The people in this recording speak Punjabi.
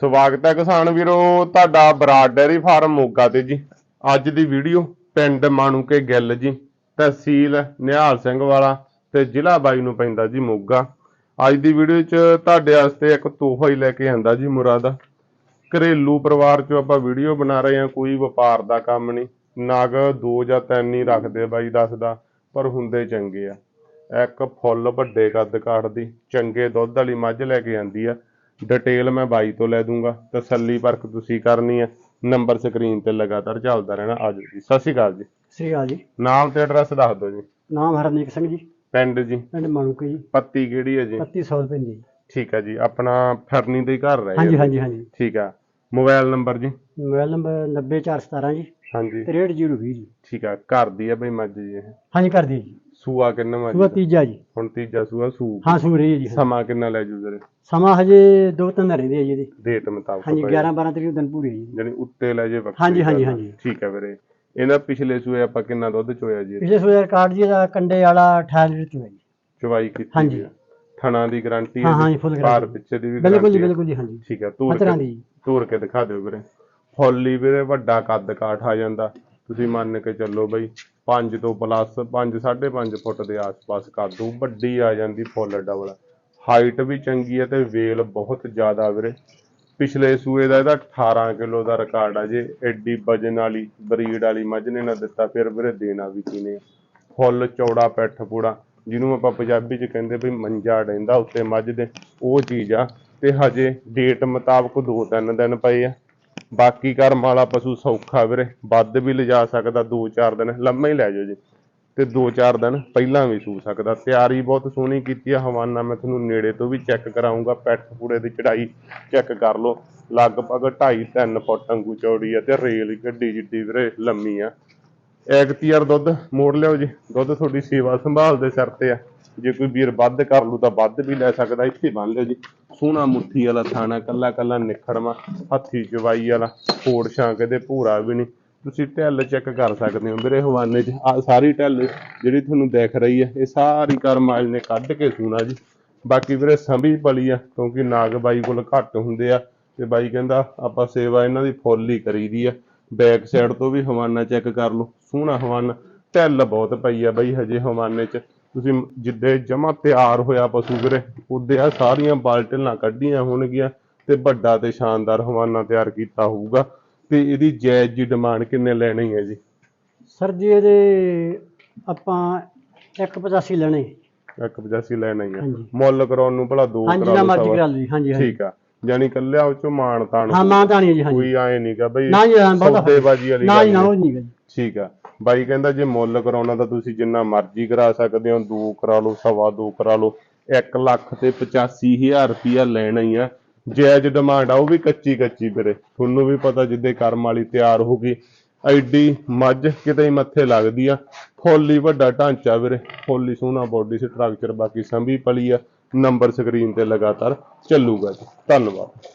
ਸਵਾਗਤ ਹੈ ਕਿਸਾਨ ਵੀਰੋ, ਤੁਹਾਡਾ ਬਰਾਡ ਡੈਰੀ ਫਾਰਮ ਮੋਗਾ ਤੇ ਜੀ। ਅੱਜ ਦੀ ਵੀਡੀਓ ਪਿੰਡ ਮਾਣੂਕੇ ਗਿੱਲ ਜੀ, ਤਹਿਸੀਲ ਨਿਹਾਲ ਸਿੰਘ ਵਾਲਾ ਤੇ ਜ਼ਿਲ੍ਹਾ ਬਾਈ ਨੂੰ ਪੈਂਦਾ ਜੀ ਮੋਗਾ। ਅੱਜ ਦੀ ਵੀਡੀਓ 'ਚ ਤੁਹਾਡੇ ਵਾਸਤੇ ਇੱਕ ਤੋਹਫਾ ਹੀ ਲੈ ਕੇ ਆਂਦਾ ਜੀ ਮੁਰਾਦ। ਘਰੇਲੂ ਪਰਿਵਾਰ 'ਚੋਂ ਆਪਾਂ ਵੀਡੀਓ ਬਣਾ ਰਹੇ ਹਾਂ, ਕੋਈ ਵਪਾਰ ਦਾ ਕੰਮ ਨਹੀਂ। ਨਗ ਦੋ ਜਾਂ ਤਿੰਨ ਹੀ ਰੱਖਦੇ ਬਾਈ ਦੱਸਦਾ ਪਰ ਹੁੰਦੇ ਚੰਗੇ ਆ। ਇੱਕ ਫੁੱਲ ਵੱਡੇ ਕੱਦ ਕਾਠ ਦੀ, ਚੰਗੇ ਦੁੱਧ ਵਾਲੀ ਮੱਝ ਲੈ ਕੇ ਆਂਦੀ ਆ। ਡਿਟੇਲ ਮੈਂ ਬਾਈ ਤੋਂ ਲੈ ਦੂੰਗਾ। ਤਸੱਲੀ ਪਰਖ ਤੁਸੀਂ ਕਰਨੀ ਆ ਨੰਬਰ ਸਕਰੀਨ ਤੇ ਲਗਾਤਾਰ ਚੱਲਦਾ ਰਹਿਣਾ। ਆਜੋ ਜੀ। ਸਤਿ ਸ਼੍ਰੀ ਅਕਾਲ ਜੀ। ਸ੍ਰੀ ਅਕਾਲ ਜੀ। ਨਾਮ ਤੇ ਐਡਰੈਸ ਦੱਸ ਦਿਓ ਜੀ। ਨਾਮ ਹਰਨੀਕ ਸਿੰਘ ਜੀ। ਪਿੰਡ ਜੀ। ਪਿੰਡ ਮਾਣੂਕੇ ਜੀ। ਪੱਤੀ ਕਿਹੜੀ ਹੈ ਜੀ? 3100 ਰੁਪਏ ਜੀ। ਠੀਕ ਹੈ ਜੀ। ਆਪਣਾ ਫਰਨੀ ਦੇ ਹੀ ਘਰ ਰਹੇ ਹਾਂਜੀ। ਹਾਂਜੀ ਹਾਂਜੀ। ਠੀਕ ਆ ਮੋਬਾਈਲ ਨੰਬਰ ਜੀ। ਮੋਬਾਈਲ ਨੰਬਰ 90417 ਜੀ। ਹਾਂਜੀ 63020 ਜੀ ਠੀਕ ਆ ਘਰ ਦੀ ਆ ਬਈ ਮੱਝ ਜੀ ਇਹ ਹਾਂਜੀ ਕਰ ਦਿਓ ਜੀ ਸੂਆ ਕਿੰਨਾ ਮੱਝ ਸੂਆ ਦਾ? ਤੀਜਾ ਜੀ ਹੁਣ ਤੀਜਾ ਸੂਆ ਸੂ ਹਾਂ ਸੂ ਰਹੀ ਹੈ ਜੀ ਸਮਾਂ ਕਿੰਨਾ ਲੈ ਜੂ ਵੀਰੇ ਸਮਾਂ ਹਜੇ ਦੋ ਤਿੰਨ ਰਹਿੰਦੇ ਆ ਜੀ ਇਹਦੇ ਡੇਟ ਮੁਤਾਬਕ ਹਾਂਜੀ ਭਾਈ। 11 12 ਤਰੀਕ ਦਿਨ ਪੂਰੇ ਜੀ ਜਾਣੀ ਉੱਤੇ ਲੈ ਜੇ ਬੱਕਰੀ ਹਾਂਜੀ, ਹਾਂਜੀ, ਦਾ। ਹਾਂਜੀ। ਠੀਕ ਹੈ ਵੀਰੇ ਇਹਨਾਂ ਪਿਛਲੇ ਸੂਏ ਆਪਾਂ ਕਿੰਨਾ ਦੁੱਧ ਚੋਇਆ ਜੀ ਪਿਛਲੇ ਸੂਏ ਰਿਕਾਰਡ ਜੀ ਦਾ ਕੰਡੇ ਵਾਲਾ 18 ਲੀਟਰ ਹੈ ਜੀ ਚਵਾਈ ਕੀਤੀ ਹਾਂਜੀ। ਹੋਈ ਆ। ਥਣਾ ਦੀ ਗਾਰੰਟੀ ਹਾਂ, ਹਾਂ ਜੀ, full ਪਾਰ guarantee। ਪਿੱਛੇ ਦੀ ਵੀ ਬਿਲਕੁਲ ਜੀ guarantee ਆ। ਬਿਲਕੁਲ ਜੀ ਹਾਂਜੀ ਠੀਕ ਹੈ ਕੇ ਜੀ। ਤੂਰ ਕੇ ਦਿਖਾ ਦਿਓ ਵੀਰੇ ਫੁੱਲੀ ਵੀਰੇ, ਵੱਡਾ ਕੱਦ ਕਾਠ ਆ ਜਾਂਦਾ। ਤੁਸੀਂ ਮੰਨ ਕੇ ਚੱਲੋ ਬਈ 5 ਤੋਂ ਪਲੱਸ 5 5.5 ਫੁੱਟ ਦੇ ਆਸ-ਪਾਸ ਕੱਦੂ ਵੱਡੀ ਆ ਜਾਂਦੀ ਫੁੱਲ ਡਬਲ। ਹਾਈਟ ਵੀ ਚੰਗੀ ਹੈ ਤੇ ਵੇਲ ਬਹੁਤ ਜ਼ਿਆਦਾ ਵੀਰੇ। ਪਿਛਲੇ ਸੂਏ ਦਾ ਇਹਦਾ 18 ਕਿਲੋ ਦਾ ਰਿਕਾਰਡ ਆ ਜੇ ਐਡੀ ਵਜਨ ਵਾਲੀ ਬਰੀਡ ਵਾਲੀ ਮੱਝ ਨੇ ਨਾ ਦਿੱਤਾ, ਫਿਰ ਵੀਰੇ ਦੇਣਾ ਵੀ ਕਿਨੇ ਆ। ਫੁੱਲ ਚੌੜਾ ਪੈਠ ਪੂੜਾ, ਜਿਹਨੂੰ ਆਪਾਂ ਪੰਜਾਬੀ ਚ ਕਹਿੰਦੇ ਵੀ ਮੰਜਾ ਡੈਂਦਾ ਉੱਤੇ ਮੱਝ ਦੇ, ਉਹ ਚੀਜ਼ ਆ। ਤੇ ਹਜੇ ਡੇਟ ਮੁਤਾਬਕ ਦੋ ਤਿੰਨ ਦਿਨ ਪਏ ਆ। ਬਾਕੀ ਕਰਮ ਵਾਲਾ ਪਸ਼ੂ ਸੌਖਾ ਵੀਰੇ, ਵੱਧ ਵੀ ਲਿਜਾ ਸਕਦਾ 2-4 ਦਿਨ, ਲੰਮਾ ਹੀ ਲੈ ਜਾਓ ਜੀ। ਤੇ 2-4 ਦਿਨ ਪਹਿਲਾਂ ਵੀ ਸੂ ਸਕਦਾ। ਤਿਆਰੀ ਬਹੁਤ ਸੋਹਣੀ ਕੀਤੀ ਆ ਹਵਾਨਾ, ਮੈਂ ਤੁਹਾਨੂੰ ਨੇੜੇ ਤੋਂ ਵੀ ਚੈੱਕ ਕਰਾਉਂਗਾ, ਪੈਠ ਪੂੜੇ ਦੀ ਚੜਾਈ ਚੈੱਕ ਕਰ ਲਓ। ਲਗਭਗ 2.5-3 ਫੁੱਟ ਅੰਗੂ ਚੌੜੀ ਆ ਤੇ ਰੇਲ ਗੱਡੀ ਜਿੱਡੀ ਵੀਰੇ ਲੰਮੀ ਆ। ਐਗਤੀਆਰ ਦੁੱਧ ਮੋੜ ਲਿਓ ਜੀ। ਦੁੱਧ ਤੁਹਾਡੀ ਸੇਵਾ ਸੰਭਾਲ ਦੇ ਸਿਰ ਤੇ ਆ। ਜੇ ਕੋਈ ਵੀਰ ਵੱਧ ਕਰ ਲੂ ਤਾਂ ਵੱਧ ਵੀ ਲੈ ਸਕਦਾ, ਇੱਥੇ ਬੰਨ ਲਿਓ ਜੀ। ਸੋਹਣਾ ਮੁੱਠੀ ਵਾਲਾ ਥਾਣਾ, ਕੱਲਾ ਕੱਲਾ ਨਿਖੜਵਾ, ਹੱਥੀ ਚਵਾਈ ਵਾਲਾ, ਫੋੜ ਛਾਂਕ ਦੇ ਭੂਰਾ ਵੀ ਨਹੀਂ। ਤੁਸੀਂ ਢਿੱਲ ਚੈੱਕ ਕਰ ਸਕਦੇ ਹੋ ਮੇਰੇ ਹਵਾਨੇ 'ਚ। ਆ ਸਾਰੀ ਢਿੱਲ ਜਿਹੜੀ ਤੁਹਾਨੂੰ ਦਿਖ ਰਹੀ ਹੈ, ਇਹ ਸਾਰੀ ਕਰਮਾਲ ਨੇ ਕੱਢ ਕੇ ਸੂਣਾ ਜੀ। ਬਾਕੀ ਵੀਰੇ ਸੰਭੀ ਪਲੀ ਆ, ਕਿਉਂਕਿ ਨਾਗ ਬਾਈ ਕੋਲ ਘੱਟ ਹੁੰਦੇ ਆ। ਤੇ ਬਾਈ ਕਹਿੰਦਾ, ਆਪਾਂ ਸੇਵਾ ਇਹਨਾਂ ਦੀ ਫੁੱਲ ਹੀ ਕਰੀਦੀ ਆ। ਬੈਕ ਸਾਈਡ ਤੋਂ ਵੀ ਹਵਾਨਾ ਚੈੱਕ ਕਰ ਲਓ। ਸੋਹਣਾ ਹਵਾਨਾ। ਢਿੱਲ ਬਹੁਤ ਪਈ ਆ ਬਾਈ ਹਜੇ ਹਵਾਨੇ 'ਚ। ਤੁਸੀਂ ਜਿੱਦੇ ਜਮਾ ਤਿਆਰ ਹੋਇਆ ਪਸ਼ੂ ਵੀਰੇ ਉਹਦੇ ਆ ਸਾਰੀਆਂ ਬਾਲਟਲਾਂ ਕੱਢੀਆਂ ਹੋਣਗੀਆਂ ਤੇ ਵੱਡਾ ਤੇ ਸ਼ਾਨਦਾਰ ਹਵਾਨਾ ਤਿਆਰ ਕੀਤਾ ਹੋਊਗਾ। ਤੇ ਇਹਦੀ ਜਾਇਜ਼ ਜੀ ਡਿਮਾਂਡ ਕਿੰਨੇ ਲੈਣੀ ਹੈ ਜੀ? ਸਰ ਜੀ ਇਹਦੇ ਆਪਾਂ 185 ਲੈਣੇ। 185 ਲੈਣਾ ਹੀ ਆ। ਹਾਂਜੀ। ਮੁੱਲ ਕਰਾਉਣ ਨੂੰ ਭਲਾ ਦੋ ਹਾਂਜੀ ਨਾ ਮਰਜ਼ੀ। ਕਰਾ ਜੀ ਹਾਂਜੀ ਹਾਂਜੀ। ਠੀਕ ਆ। ਜਾਨੀ ਕੱਲਿਆ ਉਹ ਚੋਂ ਮਾਣ ਤਾਣ ਹਾਂ ਮਾਂ ਨਹੀਂ ਜੀ ਹਾਂਜੀ। ਕੋਈ ਆਏ ਨਹੀਂਗਾ ਬਈ ਨਾ ਜੀ ਹਾਂ, ਬਹੁਤਾ ਸੌਦੇਬਾਜ਼ੀ ਵਾਲੀ ਨਾ ਜੀ ਨਾ ਉਹ ਨਹੀਂ। ਠੀਕ ਆ। ਬਾਈ ਕਹਿੰਦਾ ਜੇ ਮੁੱਲ ਕਰਾਉਣਾ ਤਾਂ ਤੁਸੀਂ ਜਿੰਨਾ ਮਰਜ਼ੀ ਕਰਾ ਸਕਦੇ ਹੋ, ਦੋ ਕਰਾ ਲਓ, ਸਵਾ ਦੋ ਕਰਾ ਲਓ 1 ਲੱਖ ਤੇ 85000 ਰੁਪਇਆ ਲੈਣਾ ਹੀ ਆ। ਜਾਇਜ਼ ਡਿਮਾਂਡ ਆ, ਉਹ ਵੀ ਕੱਚੀ ਕੱਚੀ ਵੀਰੇ। ਤੁਹਾਨੂੰ ਵੀ ਪਤਾ ਜਿੱਦੇ ਕਰਮ ਵਾਲੀ ਤਿਆਰ ਹੋ ਗਈ, ਐਡੀ ਮੱਝ ਕਿਤੇ ਹੀ ਮੱਥੇ ਲੱਗਦੀ ਆ। ਫੁੱਲ ਵੱਡਾ ਢਾਂਚਾ ਵੀਰੇ, ਫੁੱਲ ਸੋਹਣਾ ਬੋਡੀ ਸਟਰਕਚਰ ਬਾਕੀ ਸੰਭੀ ਪਲੀ ਆ ਨੰਬਰ ਸਕਰੀਨ ਤੇ ਲਗਾਤਾਰ ਚੱਲੂਗਾ ਜੀ। ਧੰਨਵਾਦ।